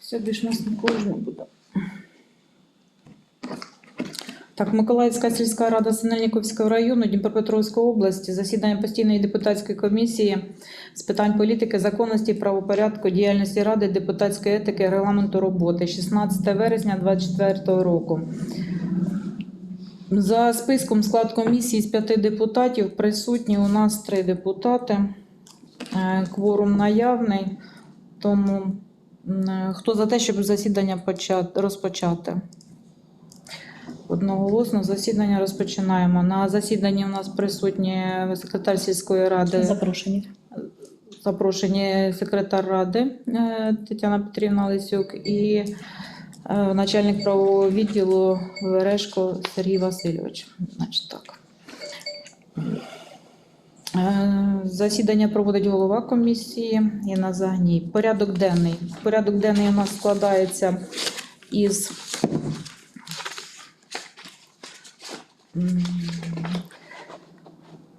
Все, більш нас нікого ж не буде. Так, Миколаївська сільська рада Синельниковського району Дніпропетровської області, засідання постійної депутатської комісії з питань політики, законності, правопорядку, діяльності ради, депутатської етики, регламенту роботи 16 вересня 2024 року. За списком склад комісії з п'яти депутатів присутні у нас три депутати. Е, Кворум наявний, тому хто за те, щоб засідання почати, розпочати? Одноголосно засідання розпочинаємо. На засіданні у нас присутні секретар сільської ради, Запрошені. запрошені секретар ради е, Тетяна Петрівна Лисюк і е, начальник правового відділу Верешко Сергій Васильович. Значить так. Е, Засідання проводить голова комісії Інна Загній. Порядок денний. Порядок денний у нас складається із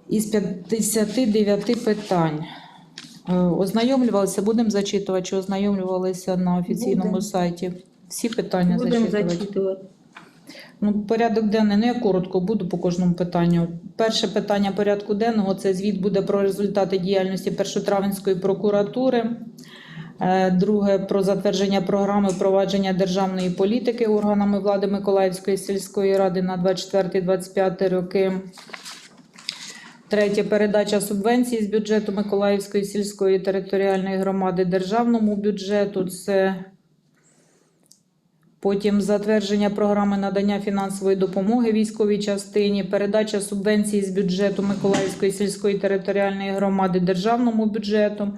із 59 питань. Е, Ознайомлювалися, будемо зачитувати, чи ознайомлювалися на офіційному Будемо. сайті. Всі питання зачитувати. зачитувати. Ну, порядок денний, ну я коротко буду по кожному питанню. Перше питання порядку денного це звіт буде про результати діяльності Першотравенської прокуратури. Е, Друге про затвердження програми впровадження державної політики органами влади Миколаївської сільської ради на 24-25 роки. Третє передача субвенцій з бюджету Миколаївської сільської територіальної громади державному бюджету. Це Потім затвердження програми надання фінансової допомоги військовій частині, передача субвенцій з бюджету Миколаївської сільської територіальної громади державному бюджету.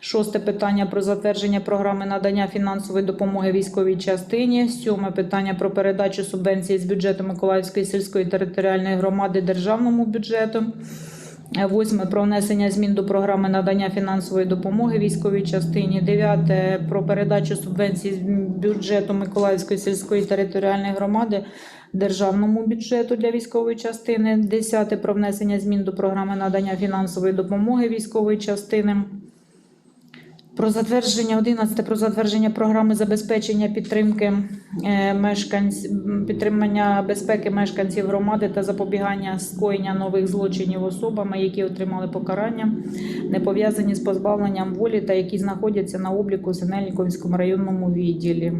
Шосте питання про затвердження програми надання фінансової допомоги військовій частині. Сьоме питання про передачу субвенцій з бюджету Миколаївської сільської територіальної громади державному бюджету. Восьме про внесення змін до програми надання фінансової допомоги військовій частині. Дев'яте про передачу субвенцій з бюджету Миколаївської сільської територіальної громади державному бюджету для військової частини. Десяте про внесення змін до програми надання фінансової допомоги військової частини. Про затвердження 11 про затвердження програми забезпечення підтримки е, мешканць підтримання безпеки мешканців громади та запобігання скоєння нових злочинів особами, які отримали покарання, не пов'язані з позбавленням волі та які знаходяться на обліку в Синельниковському районному відділі.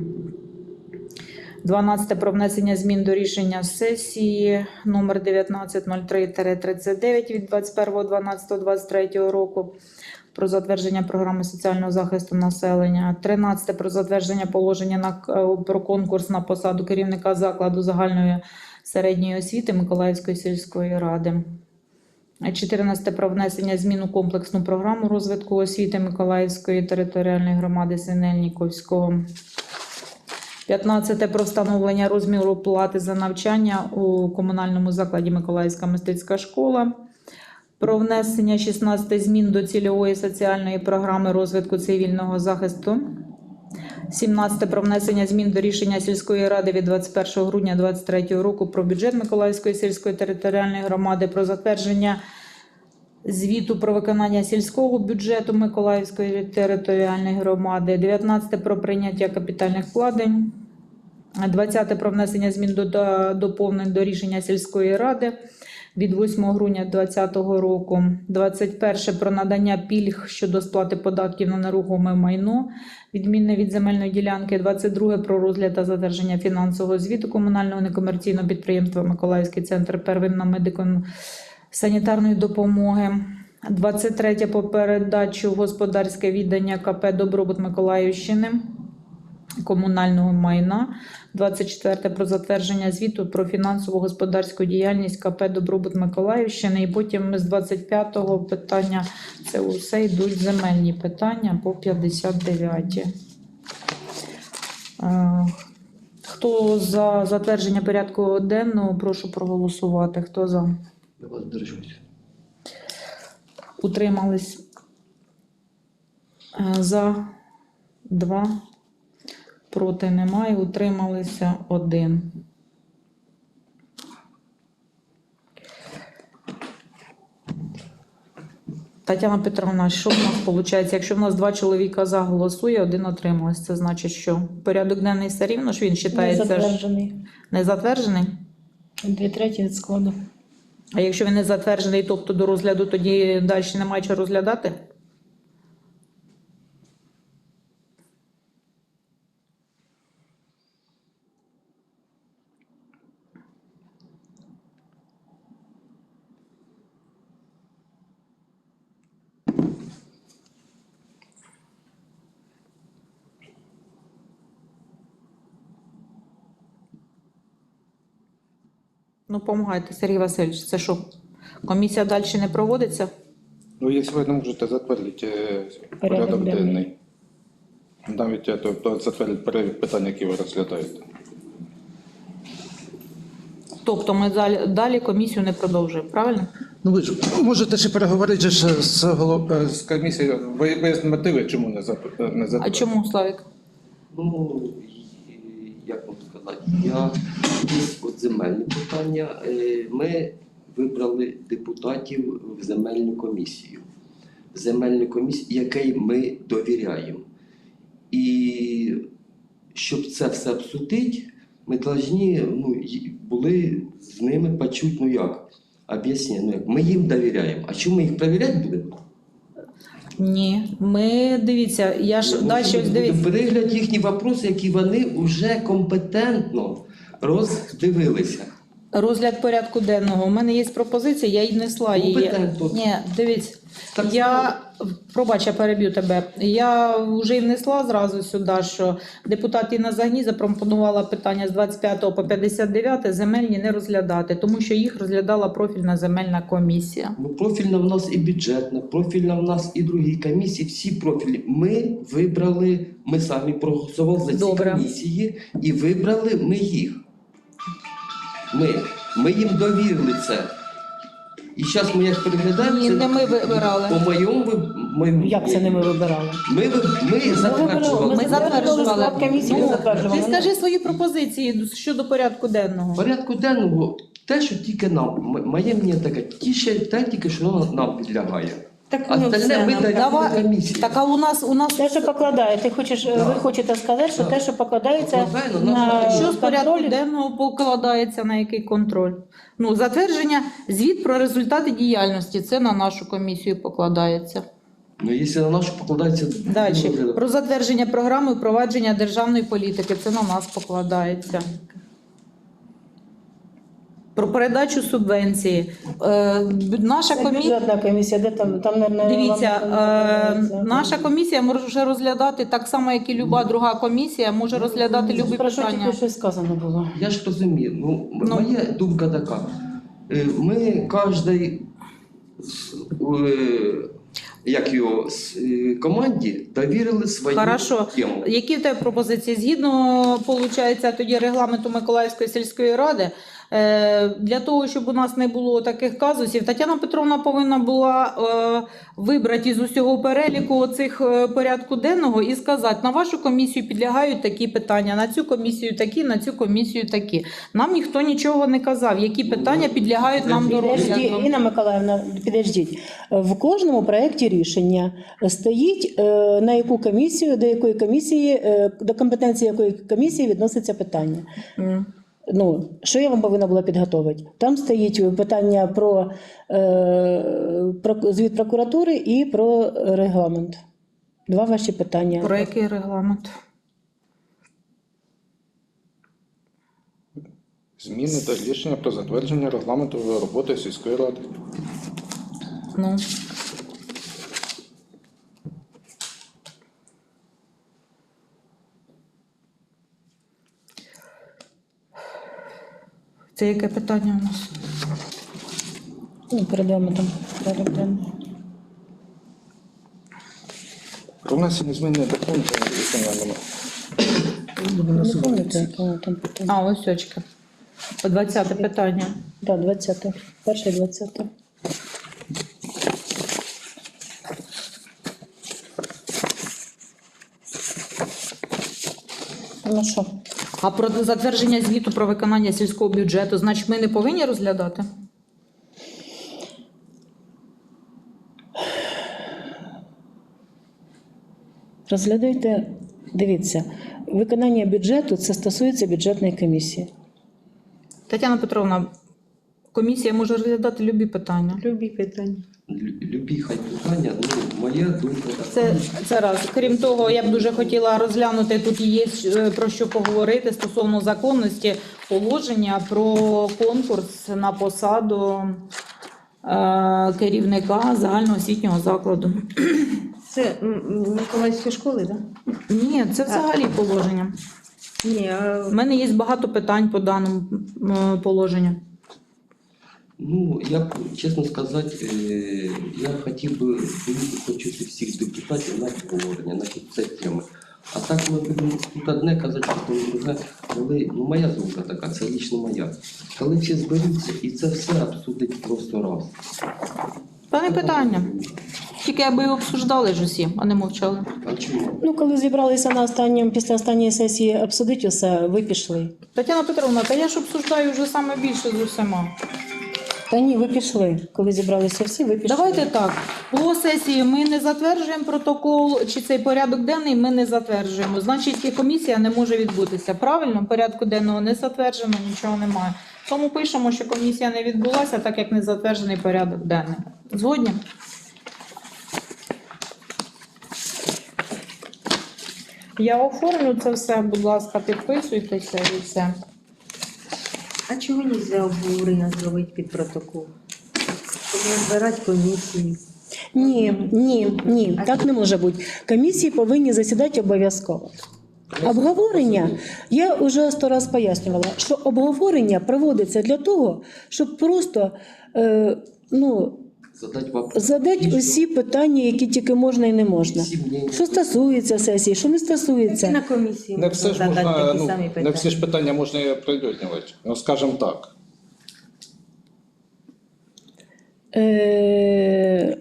12 про внесення змін до рішення сесії номер 1903-39 від 21.12.23 року про затвердження програми соціального захисту населення. 13 про затвердження положення на про конкурс на посаду керівника закладу загальної середньої освіти Миколаївської сільської ради. 14 про внесення змін у комплексну програму розвитку освіти Миколаївської територіальної громади Синельніковського. 15 про встановлення розміру плати за навчання у комунальному закладі Миколаївська мистецька школа. Про внесення 16 змін до цільової соціальної програми розвитку цивільного захисту. 17 про внесення змін до рішення сільської ради від 21 грудня 2023 року про бюджет Миколаївської сільської територіальної громади, про затвердження звіту про виконання сільського бюджету Миколаївської територіальної громади. 19 про прийняття капітальних вкладень. 20 про внесення змін до, до доповнень до рішення сільської ради від 8 грудня 2020 року. 21 про надання пільг щодо сплати податків на нерухоме майно, відмінне від земельної ділянки. 22 про розгляд та затвердження фінансового звіту комунального некомерційного підприємства Миколаївський центр первинної медико-санітарної допомоги. 23 по передачу господарське віддання КП Добробут Миколаївщини комунального майна. 24 про затвердження звіту про фінансову господарську діяльність КП Добробут Миколаївщини. І потім з 25-го питання це усе йдуть земельні питання по 59. Е, Хто за затвердження порядку денного, прошу проголосувати. Хто за? Я вас. Утримались Е, за два. Проти немає. Утрималися один. Тетяна Петровна, що в нас виходить? Якщо в нас два чоловіка за голосує, один отрималось, це значить, що порядок денний все рівно ж він вважається ж затверджений. не затверджений. Дві треті від складу. А якщо він не затверджений, тобто до розгляду, тоді далі немає чого розглядати? Ну, помагайте, Сергій Васильович, це що? Комісія далі не проводиться? Ну, якщо ви не можете затвердити е, Порядок порядок денний. денний, навіть е, то, то затвердити перелік питань, які ви розглядаєте. Тобто ми далі, далі комісію не продовжуємо, правильно? Ну ви ж можете ще переговорити ж з, голов- е, з комісією, ви вияснити мотиви, чому не зап- е, не А чому, Славік? Ну, і- як вам сказати, я от земельні питання. е, Ми вибрали депутатів в земельну комісію. Земельну комісію, якій ми довіряємо. І щоб це все обсудити, ми повинні ну, були з ними почути, ну як, об'яснення, ну як, ми їм довіряємо. А чому ми їх перевіряти будемо? Ні. Ми дивіться, я ж Ну, далі ось дивіться. Перегляд їхні вопроси, які вони вже компетентно роздивилися. Розгляд порядку денного. У мене є пропозиція, я й внесла її. Ні, дивіться. Так Я пробач, я переб'ю тебе. Я вже й внесла зразу сюди, що депутат Інна Загні запропонувала питання з 25 по 59 земельні не розглядати, тому що їх розглядала профільна земельна комісія. Ну, профільна в нас і бюджетна, профільна в нас і другі комісії, всі профільні. Ми вибрали, ми самі проголосували за ці Добре. комісії і вибрали ми їх. Ми, ми їм довірили це. І зараз ми як переглядаємо. Ні, це не ми вибирали. По моєму ви- моєму- Як це не ми вибирали? Ми, ви- ми затверджували. Ми затверджували. комісії, ми Ну, затверджували. Ти скажи свої пропозиції щодо порядку денного. порядку денного те, що тільки нам, м- моє мнення таке, ті ще те, тільки що нам- нам підлягає. Так А ну, остальне все, ми нам- даємо Давай. Так а у нас у нас Те, що покладає, ти хочеш, Да. ви хочете сказати, що Да. те, що покладається Покладає на на нашу Що з порядку контроль, денного покладається на який контроль? Ну, затвердження, звіт про результати діяльності. Це на нашу комісію покладається. Ну, якщо на нашу покладається... Далі. ну, Про затвердження програми впровадження державної політики. Це на нас покладається. Про передачу субвенції. Е, наша це комісія. бюджетна комісія, де там, там не Дивіться, е, наша комісія може розглядати так само, як і люба друга комісія, може розглядати любі Про що питання. тільки щось сказано було? Я ж розумію. Ну, Ну. моя думка така. Е, Ми кожній е, як його, е, команді довірили свою Хорошо. тему. Які в тебе пропозиції? Згідно, виходить, тоді регламенту Миколаївської сільської ради, для того, щоб у нас не було таких казусів, Тетяна Петровна повинна була е, вибрати із усього переліку цих порядку денного і сказати, на вашу комісію підлягають такі питання, на цю комісію такі, на цю комісію такі. Нам ніхто нічого не казав, які питання підлягають нам до розгляду. Інна Миколаївна, підождіть. В кожному проєкті рішення стоїть е, на яку комісію, до якої комісії, е, до компетенції якої комісії відноситься питання. Ну, що я вам повинна була підготувати? Там стоїть питання про, е, про звіт прокуратури і про регламент. Два ваші питання. Про який регламент? Зміни та рішення про затвердження регламенту роботи сільської ради. Ну. Це яке питання у нас? Ну, перед вами там порядок денний. Про внесення змін до пункту рішення. Не пам'ятаю, якого там питання. А, ось очка. По 20 питання. Так, 20. Перше 20. Ну що? А про затвердження звіту про виконання сільського бюджету, значить, ми не повинні розглядати? Розглядайте, дивіться, виконання бюджету це стосується бюджетної комісії. Тетяна Петровна, комісія може розглядати любі питання. Любі питання. Любі, хай питання, ну, моя думка така. Це, це раз. Крім того, я б дуже хотіла розглянути тут є е, про що поговорити стосовно законності положення про конкурс на посаду е, керівника загальноосвітнього закладу. Це Миколаївської школи, так? Ні, це взагалі положення. Ні, а У мене є багато питань по даному м, положенню. Ну, я чесно сказати, е, я хотів би почути всіх депутатів на обговорення, на це теми. А так ми будемо тут одне казати, що друге, коли, ну моя думка така, це лічно моя. Коли всі зберуться і це все обсудить просто раз. Та не питання. Тільки аби обсуждали ж усі, а не мовчали. А чому? Ну, коли зібралися на останньому, після останньої сесії обсудити усе, ви пішли. Тетяна Петровна, та я ж обсуждаю вже саме більше з усіма. Та ні, ви пішли. Коли зібралися всі, ви пішли. Давайте так. По сесії ми не затверджуємо протокол чи цей порядок денний ми не затверджуємо. Значить, і комісія не може відбутися. Правильно, порядку денного не затверджено, нічого немає. Тому пишемо, що комісія не відбулася, так як не затверджений порядок денний. Згодні? Я оформлю це все, будь ласка, підписуйтеся і все. А чого не за обговорення зробити під протокол? Щоб не збирати комісії. Ні, ні, ні, так не може бути. Комісії повинні засідати обов'язково. Обговорення, я вже сто раз пояснювала, що обговорення проводиться для того, щоб просто е, ну, Задати вопрос. задати усі питання, які тільки можна і не можна. Всі мнення. Що стосується сесії, що не І на комісії Не все ж можна, ну, не всі ж питання можна і оприлюднювати. Ну, скажімо так. Е,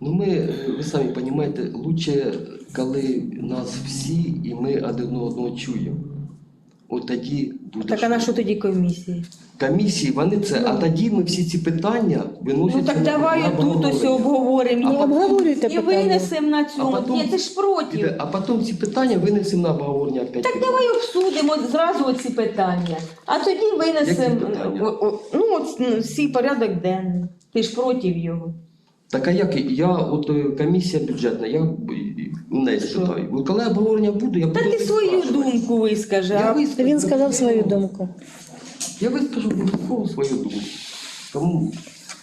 Ну, ми, е, ви самі розумієте, лучше, коли нас всі і ми один одного чуємо. От тоді буде. Так а на що тоді комісії? Комісії, вони це, а тоді ми всі ці питання виносимо. Ну так на- давай тут ось обговоримо. Ну, І- обговорюйте І питання. винесемо на цьому. А потім- Ні, ти ж проти. Іде, А потім ці питання винесемо на обговорення опять. Так давай обсудимо зразу оці питання. А тоді винесемо питання? о- о- ну, от, ну, всі порядок денний. Ти ж проти його. Так а як я, от е, комісія бюджетна, я неї спитаю. Коли обговорення буде, я Та буду ти свою думку вискажи. Я вискажу, він сказав свою думку. Я вискажу обов'язково свою думку. Тому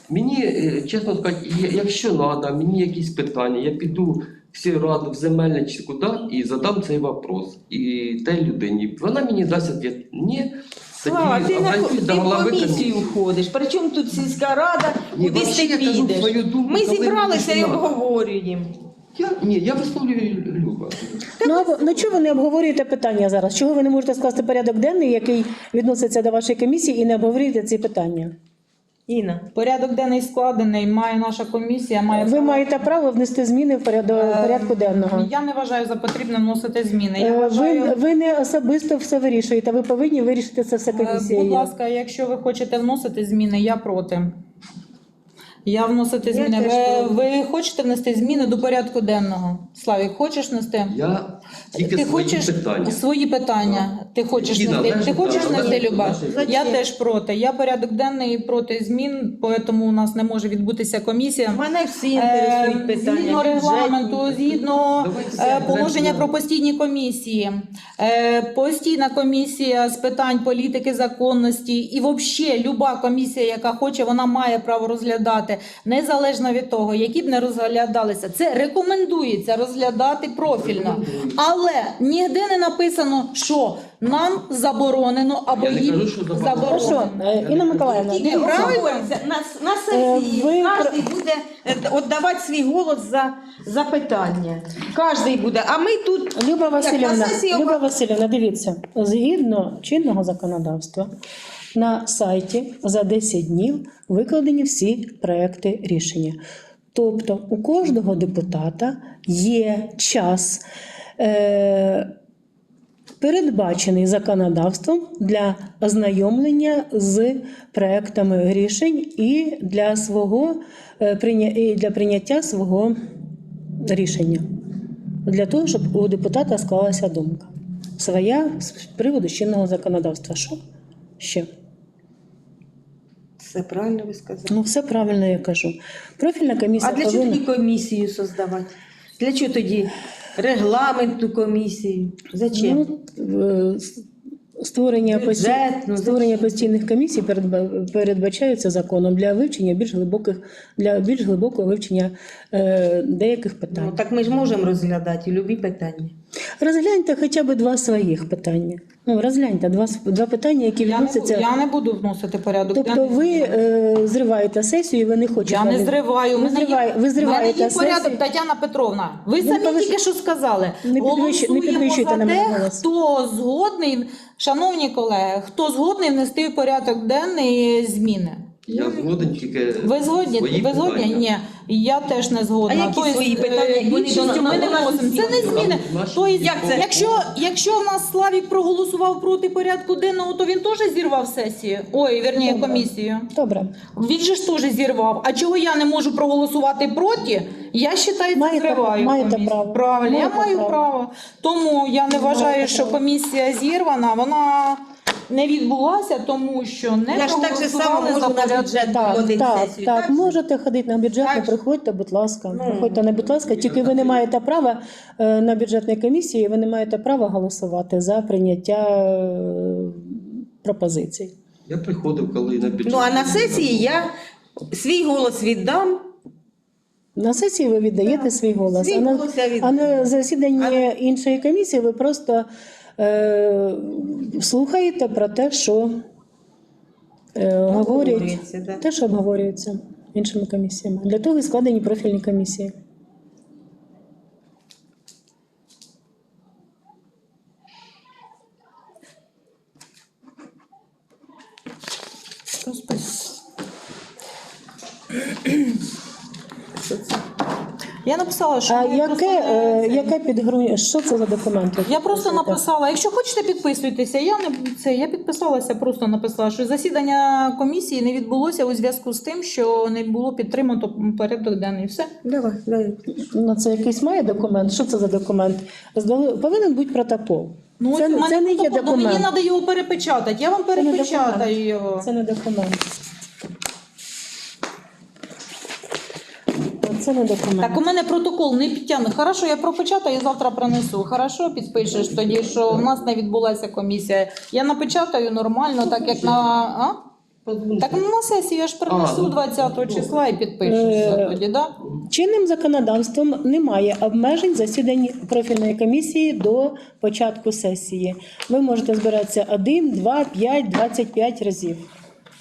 мені, е, чесно сказати, якщо треба, мені якісь питання, я піду в сільраду, в земельне чи куди і задам цей вопрос. І те людині. Вона мені дасть відповідь. Ні, Слава, ти, на, ти в комісію входиш. Причому тут сільська рада, Ні, кудись вообще ти я кажу підеш. свою думку, Ми коли зібралися мені і обговорюємо. Я, ні, я висловлюю Люба. Ну, а ви- ну чого ви не обговорюєте питання зараз? Чого ви не можете скласти порядок денний, який відноситься до вашої комісії, і не обговорюєте ці питання? Інна. Порядок денний складений, має наша комісія, має Ви маєте право внести зміни в Е, порядку денного. Я не вважаю за потрібне вносити зміни. Я Е, вважаю, Ви, ви не особисто все вирішуєте, ви повинні вирішити це все Е, комісією. Будь ласка, якщо ви хочете вносити зміни, я проти. Я вносити Я зміни. теж Ви, проти. ви хочете внести зміни до порядку денного? Славік, хочеш нести? Я тільки Ти свої хочеш питання. свої питання. Ти хочеш Які нести? Ти хочеш так, нести належать Люба? нашій Я Зачем? теж проти. Я порядок денний проти змін, тому у нас не може відбутися комісія. Мене всі Е, інтересують питання. Згідно регламенту, бюджетні. згідно Давайте е, положення про постійні комісії, Е, постійна комісія з питань політики, законності і взагалі люба комісія, яка хоче, вона має право розглядати незалежно від того, які б не розглядалися. Це рекомендується розглядати профільно, але ніде не написано, що нам заборонено або Я не їм кажу, що заборонено. Хорошо, заборонено. е, Інна Миколаївна, Тільки обговорюється. На, на сесії Е, ви кожен буде е, віддавати свій голос за, за питання. Кожен буде. А ми тут Люба на Васильівна, сесії Люба. Васильівна, дивіться, згідно чинного законодавства на сайті за 10 днів викладені всі проекти рішення. Тобто у кожного депутата є час. Е- Передбачений законодавством для ознайомлення з проектами рішень і для свого е, і для прийняття свого рішення. для того, щоб у депутата склалася думка. Своя з приводу чинного законодавства. Що? Ще? Все правильно ви сказали. Ну, все правильно я кажу. Профільна комісія А для чого повинна... тоді комісію создавати? Для чого тоді регламентну комісію? Зачем? Ну, е, створення, Бюджет, ну, створення постійних комісій передба- передбачається законом для вивчення більш глибоких для більш глибокого вивчення е, деяких питань. Ну так ми ж можемо розглядати любі питання. Розгляньте хоча б два своїх питання. Ну, розгляньте два, два питання, які Я не, відносяться. я не буду вносити порядок. Тобто ви е, зриваєте сесію і ви не хочете. Я не зриваю. Ви, зриває, ви в мене зриваєте є порядок, сесію. Тетяна Петровна. Ви самі не повиш- тільки що сказали. Не не підвищуйте на мене голос. хто згодний, шановні колеги, хто згодний внести в порядок денний зміни. Я згоден тільки Ви згодні? свої Ви згодні? питання. Ні, я теж не згодна. А які Тобто, свої е, питання? Вони більшістю до- ми не. Це не зміни. Тобто, Як це? Якщо, якщо в нас Славік проголосував проти порядку денного, то він теж зірвав сесію. Ой, верні, Добре. комісію. Добре. Він же ж теж зірвав. А чого я не можу проголосувати проти? Я вважаю, це Маєте- зриваю маєте комісію. право. Правильно, Маєте я маю право. право. Тому я не вважаю, що комісія зірвана. Вона не відбулася, тому що не Я ж так же само проголосували можу за на порядок. бюджет Так, проводити так, сесію. так, можете ходити на бюджетне, Так. приходьте, будь ласка. Ну. Приходьте на будь ласка, тільки ви не маєте права е, на бюджетній комісії, ви не маєте права голосувати за прийняття е, пропозицій. Я приходив, коли на бюджет. Ну а на сесії я свій голос віддам. На сесії ви віддаєте свій голос, Свій а на, голос я а на засіданні іншої комісії ви просто е, слухаєте про те, що е, говорять, да. те, що обговорюється іншими комісіями. Для того і складені профільні комісії. Господи. Я написала, що А ми просто яке, не- е, яке підґрунтя? Що це за документ? Я просто написала, якщо хочете, підписуйтеся. Я не це я підписалася, просто написала, що засідання комісії не відбулося у зв'язку з тим, що не було підтримано порядок денний. Все. Давай, давай. Ну, це якийсь має документ? Що це за документ? Здали... Повинен бути протокол. Ну, це, ось у мене це не є протокол, ну, документ. Мені треба його перепечатати. Я вам не перепечатаю документ. його. Це не документ. Це не документ. Так, у мене протокол не підтягне. Хорошо, я пропечатаю, завтра принесу. Хорошо, підпишеш тоді, що в нас не відбулася комісія. Я напечатаю нормально, так як на. А? Так на сесію я ж принесу А, ну, 20 числа і підпишешся Е, тоді, да? Чинним законодавством немає обмежень засідань профільної комісії до початку сесії. Ви можете збиратися 1, 2, 5, 25 разів.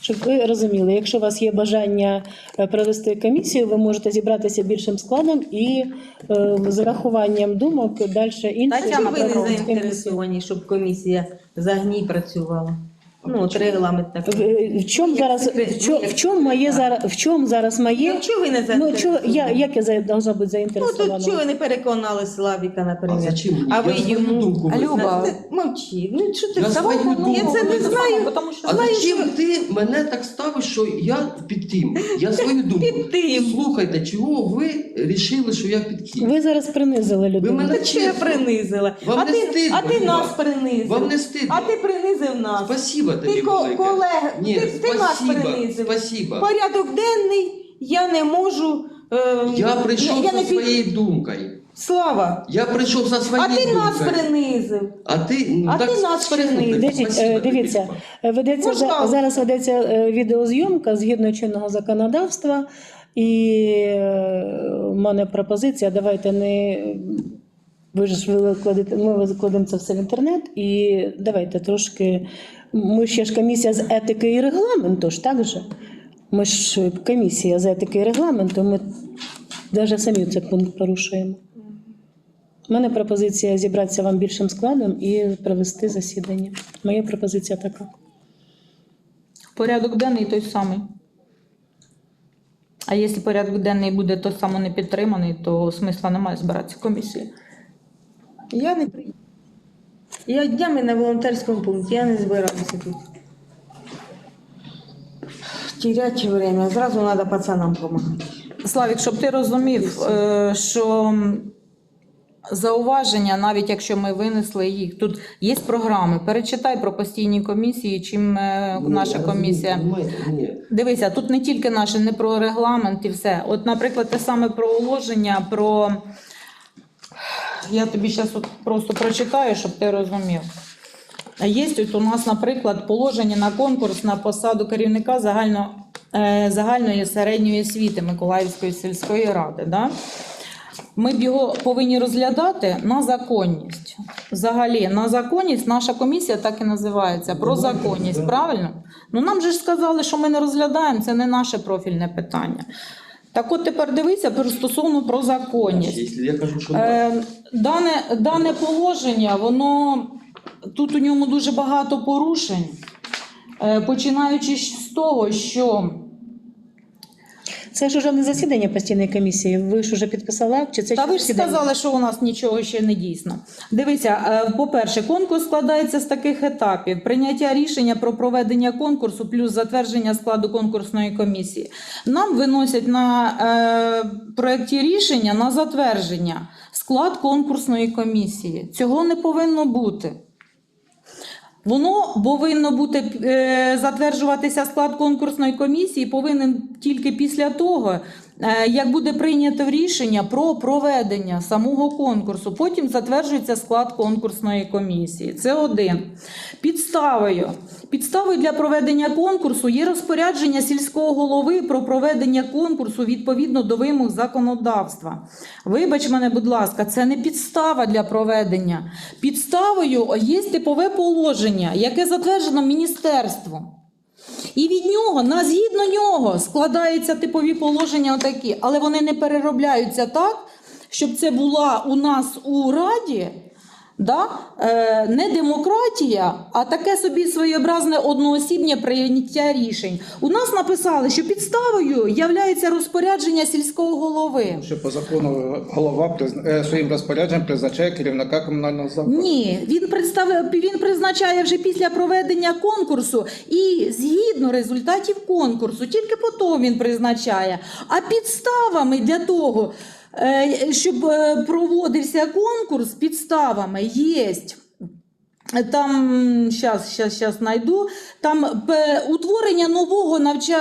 Щоб ви розуміли, якщо у вас є бажання е, провести комісію, ви можете зібратися більшим складом і е, з рахуванням думок далі інших Та чому ви не заінтересовані, щоб комісія за гній працювала? Ну, от регламент. В, чому зараз в чому, як в чому моє зараз в чому зараз моє? Ну, чого ви не Ну чого я як я за- должна бути Ну, заінтересована? то чого ви не переконали Славіка, А наприклад? зачем? А ви свою йому... думку А, Люба, висловив. Ти Мовчи. Ну, що ти Я Давай, свою ну, Я це не знаю. Тому що А Знаєш, зачем що- ти мене так ставиш, що я під тим? Я свою думку. Під тим. Слухайте, чого ви вирішили, що я під тим? Ви зараз принизили Ви людину. мене Та що я принизила? Вам а не ти, стидно, а ти Люба? нас принизив. Вам не стидно? А ти принизив нас. Спасибо тобі Ти велике. колег, Ні, ти, ти нас спасибо, принизив. спасибо. Порядок денний я не можу. Е, Я прийшов я зі не під- своєю думкою. Слава, Я прийшов за своєю а ти нас принизив. А ти, ну, А так ти нас чесно принизив. Дивіться, спасибо е, тобі, дивіться, Люба. е, ведеться за- зараз ведеться е, відеозйомка згідно чинного законодавства, і е, в мене пропозиція. Давайте не ви ж викладете, ми викладемо це все в інтернет, і давайте трошки. Ми ще ж комісія з етики і регламенту ж так же. Ми ж комісія з етики і регламенту. Ми навіть самі цей пункт порушуємо. У мене пропозиція зібратися вам більшим складом і провести засідання. Моя пропозиція така. Порядок денний той самий. А якщо порядок денний буде той самий не підтриманий, то смисла немає збиратися в комісії. Я не при- Я днями на волонтерському пункті, я не збираюся тут. Терять время, зразу треба пацанам допомагати. Славік, щоб ти розумів, е, що зауваження, навіть якщо ми винесли їх. Тут є програми. Перечитай про постійні комісії, чим е, Ну, наша комісія. Ні. Дивися, тут не тільки наше, не про регламент і все. От, наприклад, те саме про уложення, про. Я тобі зараз от просто прочитаю, щоб ти розумів. Є от у нас, наприклад, положення на конкурс на посаду керівника загально, е, загальної середньої освіти Миколаївської сільської ради. Да? Ми б його повинні розглядати на законність. Взагалі, на законність наша комісія так і називається про законність, правильно? Ну нам же ж сказали, що ми не розглядаємо, це не наше профільне питання. Так от тепер дивися про- стосовно про законність. Я кажу, що Е, дане, дане положення, воно тут у ньому дуже багато порушень, е, починаючи з того, що Це ж уже не засідання постійної комісії. Ви ж уже підписали акт, чи це Та ще ви ж засідання? сказали, що у нас нічого ще не дійсно. Дивіться, е, по-перше, конкурс складається з таких етапів: прийняття рішення про проведення конкурсу, плюс затвердження складу конкурсної комісії. Нам виносять на е, проєкті рішення на затвердження склад конкурсної комісії. Цього не повинно бути. Воно повинно бути е, затверджуватися склад конкурсної комісії, повинен тільки після того, як буде прийнято рішення про проведення самого конкурсу. Потім затверджується склад конкурсної комісії. Це один. Підставою. Підставою для проведення конкурсу є розпорядження сільського голови про проведення конкурсу відповідно до вимог законодавства. Вибач мене, будь ласка, це не підстава для проведення. Підставою є типове положення, яке затверджено міністерством. І від нього, на згідно нього, складаються типові положення отакі, але вони не переробляються так, щоб це була у нас у Раді. Да? Е, не демократія, а таке собі своєобразне одноосібне прийняття рішень. У нас написали, що підставою являється розпорядження сільського голови. Що по закону голова призна- е, своїм розпорядженням призначає керівника комунального закладу. Ні, він представив, він призначає вже після проведення конкурсу і згідно результатів конкурсу, тільки потім він призначає. А підставами для того, щоб е, проводився конкурс, підставами є. Там щас, щас, щас знайду. Там утворення нового навча...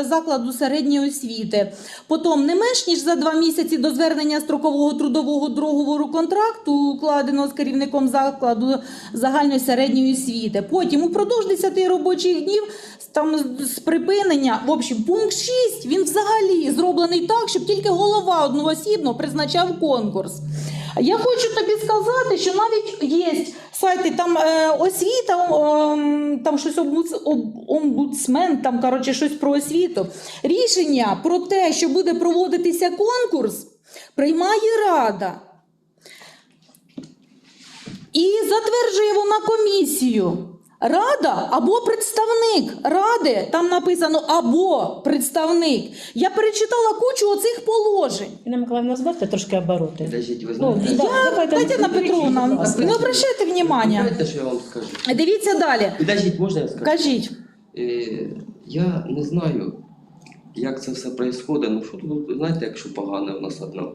е, закладу середньої освіти. Потім не менш ніж за два місяці до звернення строкового трудового договору контракту, укладеного з керівником закладу загальної середньої освіти. Потім упродовж 10 робочих днів там з припинення. В общем, пункт 6, він взагалі зроблений так, щоб тільки голова одноосібно призначав конкурс. Я хочу тобі сказати, що навіть є сайти там е, освіта, ем, там щось омбудс, омбудсмен, там коротше щось про освіту. Рішення про те, що буде проводитися конкурс, приймає рада. І затверджує вона комісію. Рада або представник ради, там написано або представник. Я перечитала кучу оцих положень. Інна Миколаївна, збавте трошки обороти. Подождіть, ви Ну, знаєте, да, давайте, Тетяна Петровна, ласка. не обращайте внимання. знаєте, що я вам скажу? Дивіться далі. Підождіть, можна я скажу? Кажіть. Е, я не знаю, як це все відбувається. Ну що тут, знаєте, якщо погане в нас одно.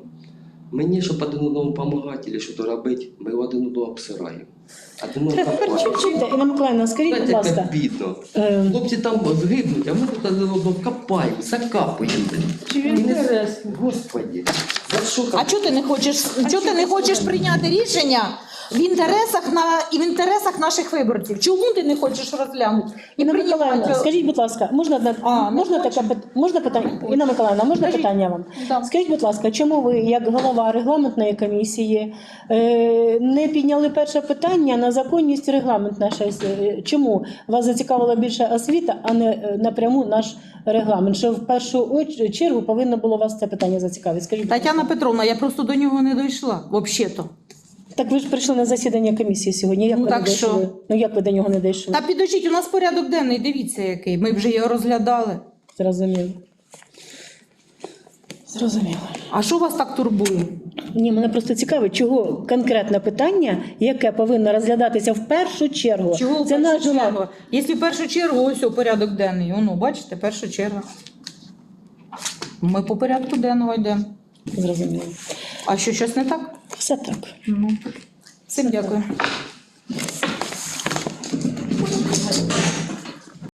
Мені, щоб один одному допомагати або щось робити, ми один одного обсираємо. Один одного копаємо. і Інна Миколаївна, скажіть, будь Знаєте, як ласка. бідно. е, Хлопці там згибнуть, а ми тут один одного копаємо, закапуємо. Інтересно. Господи, за що А копати? чого ти не хочеш? Чого ти не хочеш прийняти рішення в інтересах на і в інтересах наших виборців? Чому ти не хочеш розглянути? Інна? Миколаївна, скажіть, будь ласка, можна одне А, не можна таке пит- можна питання? Інна Миколаївна, можна Скажіть. питання вам? Да. Скажіть, будь ласка, чому ви, як голова регламентної комісії, е, не підняли перше питання на законність регламент нашої с- чому вас зацікавила більше освіта, а не е, напряму наш регламент? Що в першу оч- чергу повинно було вас це питання зацікавити? Скажіть, будь ласка. Тетяна Петровна, я просто до нього не дійшла. Взагалі-то. Так ви ж прийшли на засідання комісії сьогодні. Як Ну, ви так не що? дійшли? Ну як ви до нього не дійшли? Та підождіть, у нас порядок денний, дивіться який. Ми вже його розглядали. Зрозуміло. Зрозуміло. А що вас так турбує? Ні, мене просто цікавить, чого конкретне питання, яке повинно розглядатися в першу чергу. Чого в Це першу наш чергу? Якщо в першу чергу, ось о, порядок денний. Воно, бачите, перша черга. Ми по порядку денного йдемо. Зрозуміло. А що, щось не так? Все так. Ну, всім дякую.